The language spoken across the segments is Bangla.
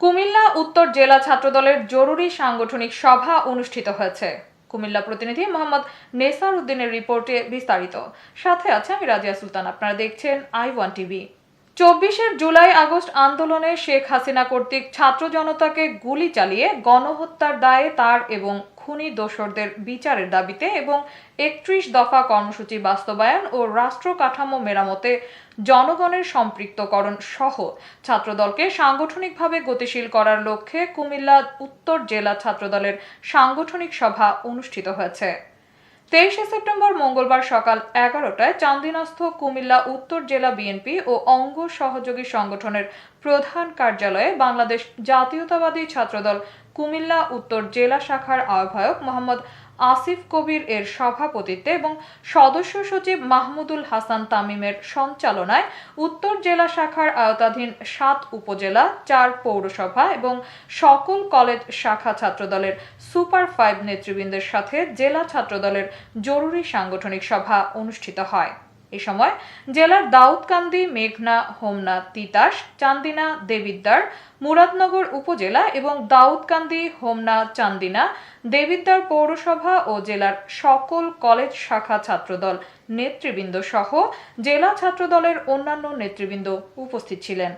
কুমিল্লা উত্তর জেলা ছাত্রদলের জরুরি সাংগঠনিক সভা অনুষ্ঠিত হয়েছে। কুমিল্লা প্রতিনিধি মোহাম্মদ নেসার উদ্দিনের রিপোর্টে বিস্তারিত। সাথে আছে আমি রাজিয়া সুলতান, আপনারা দেখছেন আই ওয়ান টিভি। চব্বিশের জুলাই আগস্ট আন্দোলনে শেখ হাসিনা কর্তৃক ছাত্র জনতাকে গুলি চালিয়ে গণহত্যার দায়ে তার এবং খুনি দোসরদের বিচারের দাবিতে এবং একত্রিশ দফা কর্মসূচি বাস্তবায়ন ও রাষ্ট্র কাঠামো মেরামতে জনগণের সম্পৃক্তকরণ সহ ছাত্রদলকে সাংগঠনিকভাবে গতিশীল করার লক্ষ্যে কুমিল্লা উত্তর জেলা ছাত্রদলের সাংগঠনিক সভা অনুষ্ঠিত হয়েছে। তেইশে সেপ্টেম্বর মঙ্গলবার সকাল এগারোটায় চান্দিনাস্থ কুমিল্লা উত্তর জেলা বিএনপি ও অঙ্গ সহযোগী সংগঠনের প্রধান কার্যালয়ে বাংলাদেশ জাতীয়তাবাদী ছাত্রদল কুমিল্লা উত্তর জেলা শাখার আহ্বায়ক মোহাম্মদ আসিফ কবির এর সভাপতিত্বে এবং সদস্য সচিব মাহমুদুল হাসান তামিমের সঞ্চালনায় উত্তর জেলা শাখার আওতাধীন সাত উপজেলা, চার পৌরসভা এবং সকল কলেজ শাখা ছাত্রদলের সুপার ফাইভ নেতৃবৃন্দের সাথে জেলা ছাত্রদলের জরুরি সাংগঠনিক সভা অনুষ্ঠিত হয়। এ সময় জেলার দাউদকান্দি, মেঘনা, হোমনা, তিতাস, চান্দিনা দেবিদ্দার মুরাদনগর উপজেলা এবং দাউদকান্দি, হোমনা, চান্দিনা দেবিদ্দার পৌরসভা ও জেলার সকল কলেজ শাখা ছাত্রদল নেতৃবৃন্দ সহ জেলা ছাত্রদলের অন্যান্য নেতৃবৃন্দ উপস্থিত ছিলেন।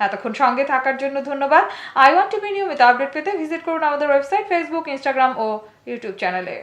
এতক্ষণ সঙ্গে থাকার জন্য ধন্যবাদ। আই ওয়ান টিভি নিয়মিত আপডেট পেতে ভিজিট করুন আমাদের ওয়েবসাইট, ফেসবুক, ইনস্টাগ্রাম ও ইউটিউব চ্যানেলে।